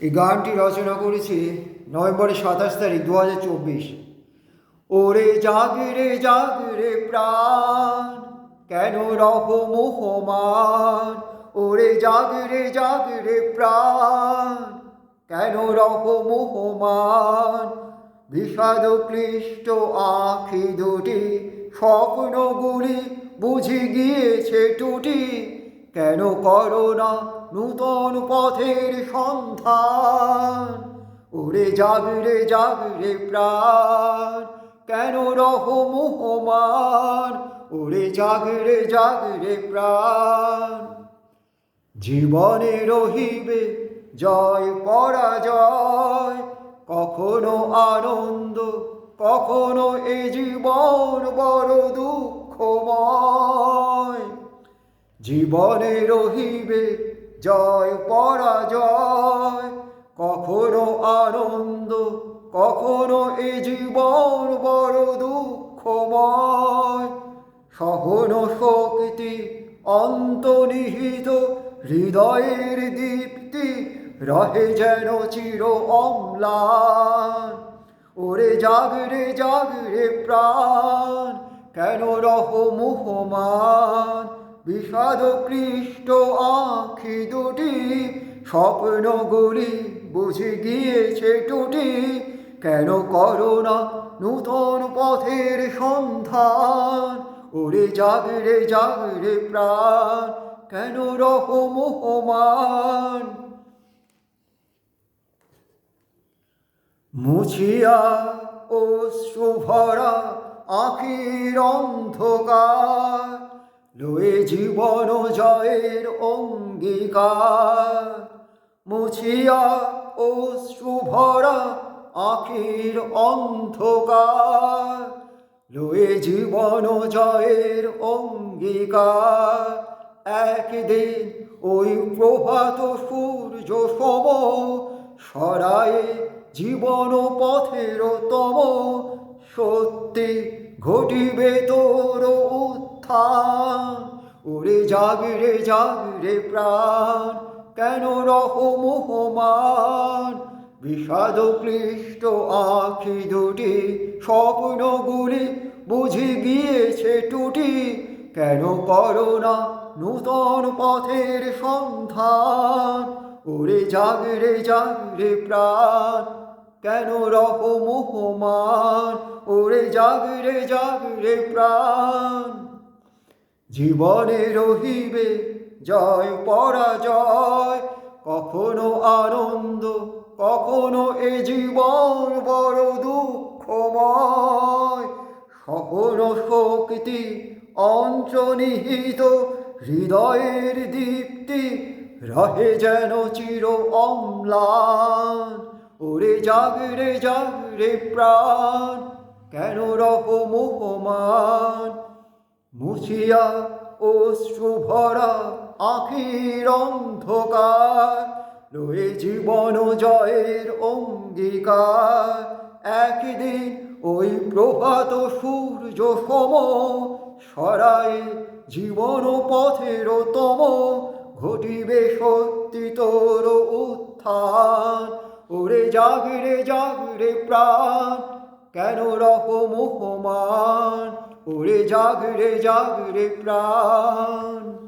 এই গানটি রচনা করেছি নভেম্বরের সাতাশ তারিখ দু হাজার চব্বিশ। ওরে জাগরে জাগরে প্রাণ, কেন রহ মোহমান? ওরে জাগরে জাগরে প্রাণ, কেন রহ মোহমান? বিষাদ ক্লিষ্ট আখি দুটি, স্বপ্নগুলি বুঝি গিয়েছে টুটি, কেন করো না নূতন পথের সন্ধান। ওরে জাগরে জাগরে প্রাণ, কেন রহ মোহমান? ওরে জাগরে জাগরে প্রাণ। জীবনে রহিবে জয়, পরাজয়, কখনো আনন্দ, কখনো এ জীবন বড় দুঃখময়। জীবনে রহিবে জয় পরাজয়। কখনো আনন্দ, কখনো এ জীবন বড় দুঃখময়। সহন শক্তি, অন্তর্নিহিত, হৃদয়ের দীপ্তি, রহে যেন চির অম্লান। ওরে জাগরে জাগরে প্রাণ, কেন রহ মোহমান? বিষাদ কৃষ্ট আখি দুটি, স্বপ্নগুলি বুঝে গিয়েছে টুটি। কেন করো না নূতন পথের সন্ধান? ওরে জাগরে জাগরে প্রাণ, কেন রহ মোহমান মুছিয়া ও সুভরা আখির অন্ধকার লয়ে জীবন জয়ের অঙ্গীকার, মুছিয়া ও সুভরা আখির অন্ধকার। লয়ে জীবন জয়ের অঙ্গীকার, একদিন ওই প্রভাত সূর্য সম সরায়ে জীবন পথের তম সত্যি ঘটিবে তোর উত্থান। ওরে জাগরে জাগরে প্রাণ, কেন রহ মোহমান? বিষাদ ক্লিষ্ট আখি দুটি, স্বপ্নগুলি বুঝি গিয়েছে টুটি। কেন করোনা নূতন পথের সন্ধান? ওরে জাগরে জাগরে প্রাণ কেন রহ মোহমান? ওরে জাগরে জাগরে প্রাণ। জীবনে রহিবে জয়, পরাজয়। কখনো আনন্দ, কখনো এ জীবন বড় দুঃখময়। সহন শক্তি অঞ্চনিহিত হৃদয়ের দীপ্তি রহে যেন চির অম্লান। ওরে জাগরে জাগরে প্রাণ, কেন রহ মোহমান? মুছিয়া ও শুভরা আখির অন্ধকার লয়ে জীবন জয়ের অঙ্গীকার। একদিন ওই প্রভাত সূর্য সম, সরাই জীবন পথের তম, ঘটিবে সত্যি তোর উত্থান। ওরে জাগরে জাগরে প্রাণ কেন রহ মোহমান? ওরে জাগরে জাগরে প্রাণ।